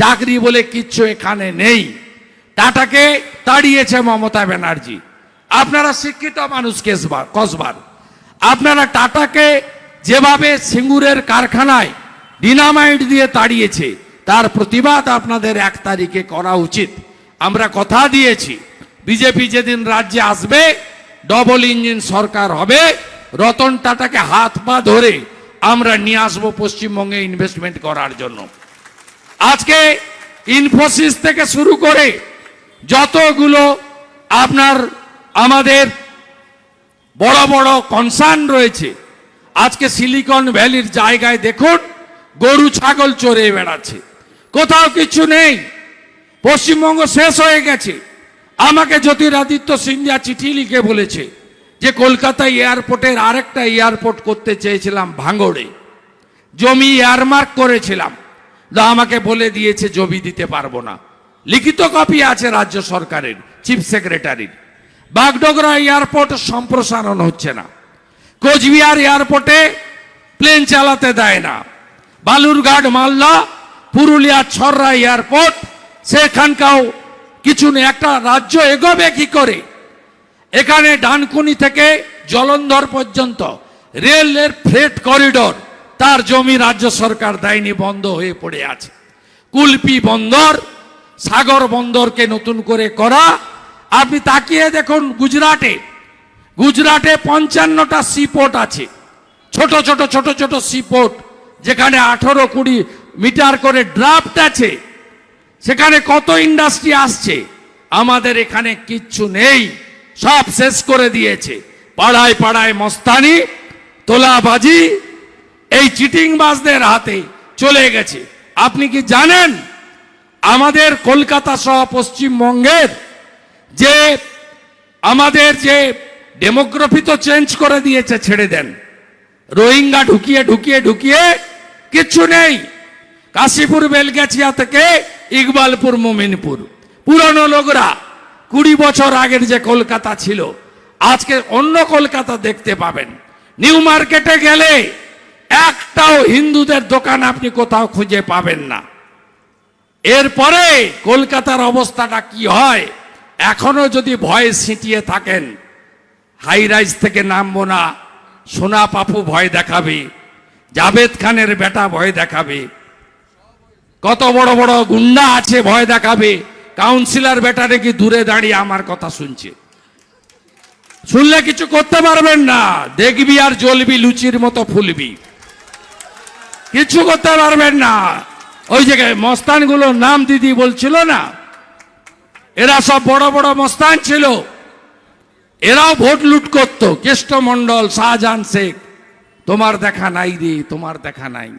চাকরি বলে কিচ্ছু এখানে নেই। টাটাকে তাড়িয়েছে মমতা ব্যানার্জি। আপনারা শিক্ষিত মানুষ কেসবার, কসবার। আপনারা টাটাকে যেভাবে সিঙ্গুরের কারখানায় ডিনামাইট দিয়ে তাড়িয়েছে, তার প্রতিবাদ আপনাদের এক তারিখে করা উচিত। আমরা কথা দিয়েছি, বিজেপি যেদিন রাজ্যে আসবে ডবল ইঞ্জিন সরকার হবে, রতন টাটাকে হাত পা ধরে আমরা নিয়ে আসব পশ্চিমবঙ্গে ইনভেস্টমেন্ট করার জন্য। আজকে ইনফোসিস থেকে শুরু করে যতগুলো আপনার, আমাদের বড় বড় কনসার্ন রয়েছে, আজকে সিলিকন ভ্যালির জায়গায় দেখুন, গরু, ছাগল চড়ে বেড়াচ্ছে। কোথাও কিছু নেই, পশ্চিমবঙ্গ শেষ হয়ে গেছে। আমাকে জ্যোতিরাদিত্য সিন্ধিয়া চিঠি লিখে বলেছে যে কলকাতা এয়ারপোর্টের আরেকটা এয়ারপোর্ট করতে চেয়েছিলাম ভাঙড়ে। জমি এয়ারমার্ক করেছিলাম। যা আমাকে বলে দিয়েছে, জমি দিতে পারব না। লিখিত কপি আছে রাজ্য সরকারের, চিফ সেক্রেটারির। বাগডোগরা এয়ারপোর্ট সম্প্রসারণ হচ্ছে না। কোচবিহার এয়ারপোর্টে প্লেন চালাতে দেয় না। বালুরঘাট, মালদা, পুরুলিয়া, ছররা এয়ারপোর্ট, সেখানকাও কিছু নেই একটা রাজ্য এগোবে কি করে? এখানে ডানকুনি থেকে জলন্ধর পর্যন্ত রেলের ফ্রেট করিডোর। তার জমি রাজ্য সরকার দেয়নি, বন্ধ হয়ে পড়ে আছে। কুলপি বন্দর, সাগর বন্দরকে নতুন করে করা। আপনি তাকিয়ে দেখুন গুজরাটে। গুজরাটে পঞ্চান্নটা সিপোর্ট আছে। ছোট ছোট ছোট ছোট সিপোর্ট যেখানে আঠারো কুড়ি মিটার করে ড্রাফট আছে। সেখানে কত ইন্ডাস্ট্রি আসছে? আমাদের এখানে কিচ্ছু নেই। সব শেষ করে দিয়েছে। পাড়ায় পাড়ায় মস্তানি, তোলাবাজি এই চিটিংবাজদের হাতে চলে গেছে। আপনি কি জানেন, আমাদের কলকাতা সহ পশ্চিমবঙ্গের যে আমাদের যে ডেমোগ্রাফি তো চেঞ্জ করে দিয়েছে, ছেড়ে দেন। রোহিঙ্গা ঢুকিয়ে ঢুকিয়ে ঢুকিয়ে কিচ্ছু নেই। কাশীপুর, বেলগাছিয়া থেকে ইকবালপুর, মোমিনপুর। পুরনো লোকরা কুড়ি বছর আগের যে কলকাতা ছিল, আজকে অন্য কলকাতা দেখতে পাবেন। নিউ মার্কেটে গেলে একটাও হিন্দুদের দোকান আপনি কোথাও খুঁজে পাবেন না। এরপরে কলকাতার অবস্থাটা কি হয়? এখনও যদি ভয়ে সিটিয়ে থাকেন হাই রাইজ থেকে নামবো না, সোনা পাপু ভয় দেখাবে, জাভেদ খানের বেটা ভয় দেখাবে, কত বড় বড় গুন্ডা আছে ভয় দেখাবে কাউন্সিলর বেটা নাকি দূরে দাঁড়িয়ে আমার কথা শুনছে। শুনলে কিছু করতে পারবেন না, দেখবি আর জ্বলবি, লুচির মতো ফুলবি। কিছু করতে পারবেন না। ওই জায়গায় মস্তানগুলোর নাম দিদি বলছিল না? এরা সব বড় বড় মস্তান ছিল। এরাও ভোট লুট করতো। কেষ্টমন্ডল শাহজাহান শেখ, তোমার দেখা নাই রে, তোমার দেখা নাই।